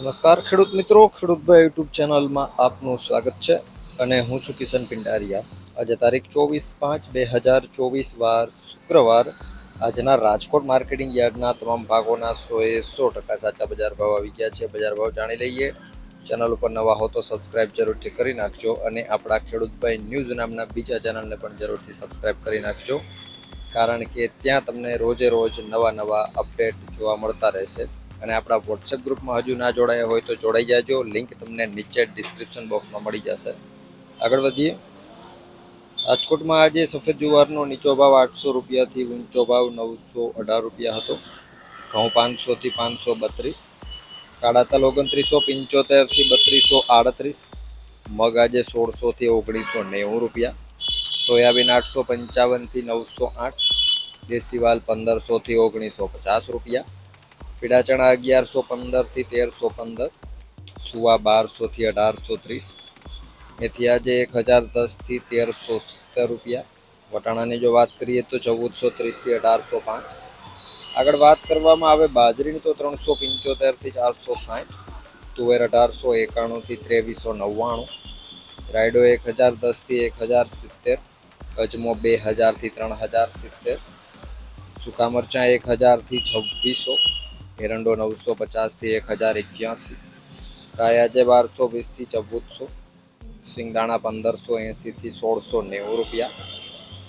નમસ્કાર, ખેડૂત મિત્રો. ખેડૂતભાઈ યુટ્યુબ ચેનલમાં આપનું સ્વાગત છે અને હું છું કિશન પિંડારિયા. આજે તારીખ ચોવીસ પાંચ બે હજાર ચોવીસ વાર શુક્રવાર આજના રાજકોટ માર્કેટિંગ યાર્ડના તમામ ભાગોના સોએ સો ટકા સાચા બજાર ભાવ આવી ગયા છે. બજાર ભાવ જાણી લઈએ. ચેનલ ઉપર નવા હો તો સબસ્ક્રાઇબ જરૂરથી કરી નાખજો અને આપણા ખેડૂતભાઈ ન્યૂઝ નામના બીજા ચેનલને પણ જરૂરથી સબસ્ક્રાઇબ કરી નાખજો. કારણ કે ત્યાં તમને રોજે રોજ નવા નવા અપડેટ જોવા મળતા રહેશે. અને આપણા વોટ્સએપ ગ્રુપમાં હજુ ના જોડાયા હોય તો જોડાઈ જાજો. લિંક તમને નીચે ડિસ્ક્રિપ્શન બોક્સમાં મળી જશે. આગળ વધીએ. રાજકોટમાં આજે સફેદ જુવારનો નીચો ભાવ આઠસો રૂપિયાથી ઊંચો ભાવ નવસો અઢાર રૂપિયા હતો. ઘઉં પાંચસોથી પાંચસો બત્રીસ. કાળા તલ ઓગણત્રીસો, પંચોતેરથી બત્રીસો આડત્રીસ. મગ આજે સોળસોથી ઓગણીસો નેવું રૂપિયા. સોયાબીન આઠસો પંચાવનથી નવસો આઠ. દેશીવાલ પંદરસોથી ઓગણીસો પચાસ રૂપિયા. પીળા ચણા અગિયારસો પંદરથી તેરસો પંદર, સુવા બારસોથી અઢારસો ત્રીસ મેથી આજે એક હજાર દસથી તેરસો સિત્તેર રૂપિયા. વટાણાની જો વાત કરીએ તો ચૌદસો ત્રીસથી અઢારસો પાંચ. આગળ વાત કરવામાં આવે બાજરીની તો ત્રણસો પંચોતેરથી ચારસો સાઠ, તુવેર અઢારસો એકાણુંથી ત્રેવીસો નવ્વાણું, રાયડો એક હજાર દસથી એક હજાર સિત્તેર અજમો બે હજારથી ત્રણ હજાર સિત્તેર, સૂકા મરચાં એક હજારથી છવ્વીસો એરંડો નવસો પચાસથી એક હજાર એક્યાસી. રાયાજે બારસો વીસથી ચૌદસો. સિંગદાણા પંદરસો એંસીથી સોળસો નેવું રૂપિયા.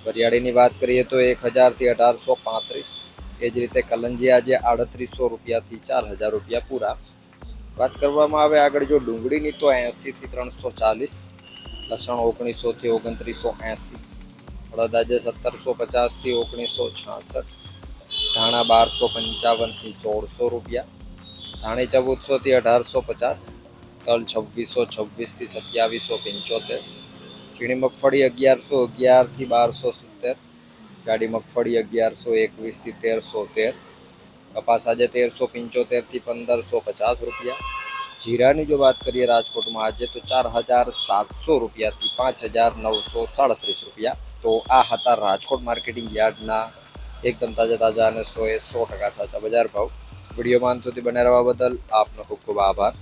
વરિયાળીની વાત કરીએ તો એક હજારથી અઢારસો પાંત્રીસ. એ જ રીતે કલંજી આજે આડત્રીસો રૂપિયાથી ચાર હજાર રૂપિયા પૂરા. વાત કરવામાં આવે આગળ જો ડુંગળીની તો એંસીથી ત્રણસો ચાલીસ. લસણ ઓગણીસોથી ઓગણત્રીસો એંસી હળદ આજે સત્તરસો પચાસથી ઓગણીસો છાસઠ. ધાણા બારસો પંચાવનથી સોળસો રૂપિયા, ધાણી ચૌદસોથી અઢારસો પચાસ, તલ છવ્વીસો, છવ્વીસથી સત્યાવીસો પંચોતેર, ચીણી મગફળી અગિયારસો અગિયારથી બારસો સિત્તેર, જાડી મગફળી અગિયારસો એકવીસથી તેરસો તેર, કપાસ આજે તેરસો પંચોતેરથી પંદરસો પચાસ રૂપિયા. જીરાની જો વાત કરીએ રાજકોટમાં આજે તો ચાર હજાર સાતસો રૂપિયાથી પાંચ હજાર નવસો સાડત્રીસ રૂપિયા. તો આ હતા રાજકોટ માર્કેટિંગ યાર્ડના એકદમ તાજા તાજા અને સો એ સો ટકા સાચા બજાર ભાવ. વિડીયોમાં અંત સુધી બને રહેવા બદલ આપનો ખૂબ ખૂબ આભાર.